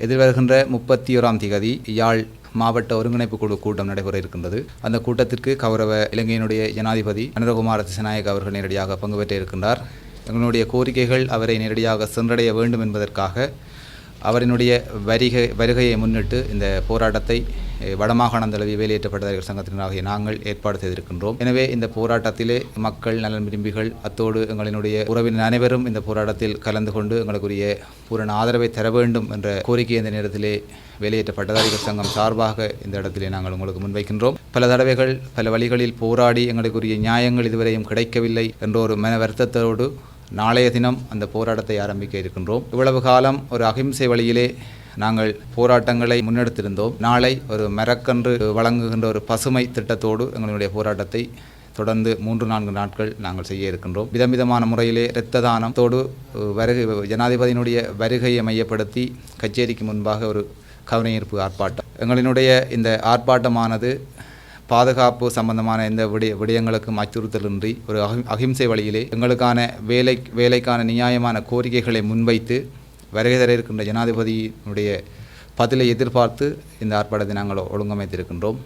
எதிர்வருகின்ற முப்பத்தி ஓராம் திகதி யாழ் மாவட்ட ஒருங்கிணைப்பு குழு கூட்டம் நடைபெற இருக்கின்றது. அந்த கூட்டத்திற்கு கௌரவ இலங்கையினுடைய ஜனாதிபதி அனுரகுமார திசநாயக் அவர்கள் நேரடியாக பங்கு பெற்ற இருக்கின்றார். எங்களுடைய கோரிக்கைகள் அவரை நேரடியாக சென்றடைய வேண்டும் என்பதற்காக அவரினுடைய வருகை வருகையை முன்னிட்டு இந்த போராட்டத்தை வடமாகாணம் தழுவி வேலையேற்றப்பட்டதாரிகள் சங்கத்தினராகிய நாங்கள் ஏற்பாடு செய்திருக்கின்றோம். எனவே இந்த போராட்டத்திலே மக்கள் நலன் விரும்பிகள் அத்தோடு எங்களினுடைய உறவினர் அனைவரும் இந்த போராட்டத்தில் கலந்து கொண்டு எங்களுக்குரிய பூரண ஆதரவை தர வேண்டும் என்ற கோரிக்கை இந்த நேரத்திலே வெளியேற்ற பட்டதாரிகள் சங்கம் சார்பாக இந்த இடத்திலே நாங்கள் உங்களுக்கு முன்வைக்கின்றோம். பல தடவைகள் பல வழிகளில் போராடி எங்களுக்குரிய நியாயங்கள் இதுவரையும் கிடைக்கவில்லை என்ற ஒரு மன வருத்தத்தோடு நாளைய தினம் அந்த போராட்டத்தை ஆரம்பிக்க இருக்கின்றோம். இவ்வளவு காலம் ஒரு அகிம்சை வழியிலே நாங்கள் போராட்டங்களை முன்னெடுத்திருந்தோம். நாளை ஒரு மரக்கன்று வழங்குகின்ற ஒரு பசுமை திட்டத்தோடு எங்களுடைய போராட்டத்தை தொடர்ந்து மூன்று நான்கு நாட்கள் நாங்கள் செய்ய இருக்கின்றோம். விதவிதமான முறையிலே இரத்த தானத்தோடு வருகை ஜனாதிபதியினுடைய வருகையை மையப்படுத்தி கச்சேரிக்கு முன்பாக ஒரு கவனஈர்ப்பு ஆர்ப்பாட்டம். எங்களினுடைய இந்த ஆர்ப்பாட்டமானது பாதுகாப்பு சம்பந்தமான எந்த விடய விடயங்களுக்கும் அச்சுறுத்தலின்றி ஒரு அகிம்சை வழியிலே எங்களுக்கான வேலை வேலைக்கான நியாயமான கோரிக்கைகளை முன்வைத்து வருகை தர இருக்கின்ற ஜனாதிபதியினுடைய பதிலை எதிர்பார்த்து இந்த ஆர்ப்பாட்டத்தை நாங்கள் ஒழுங்கமைத்திருக்கின்றோம்.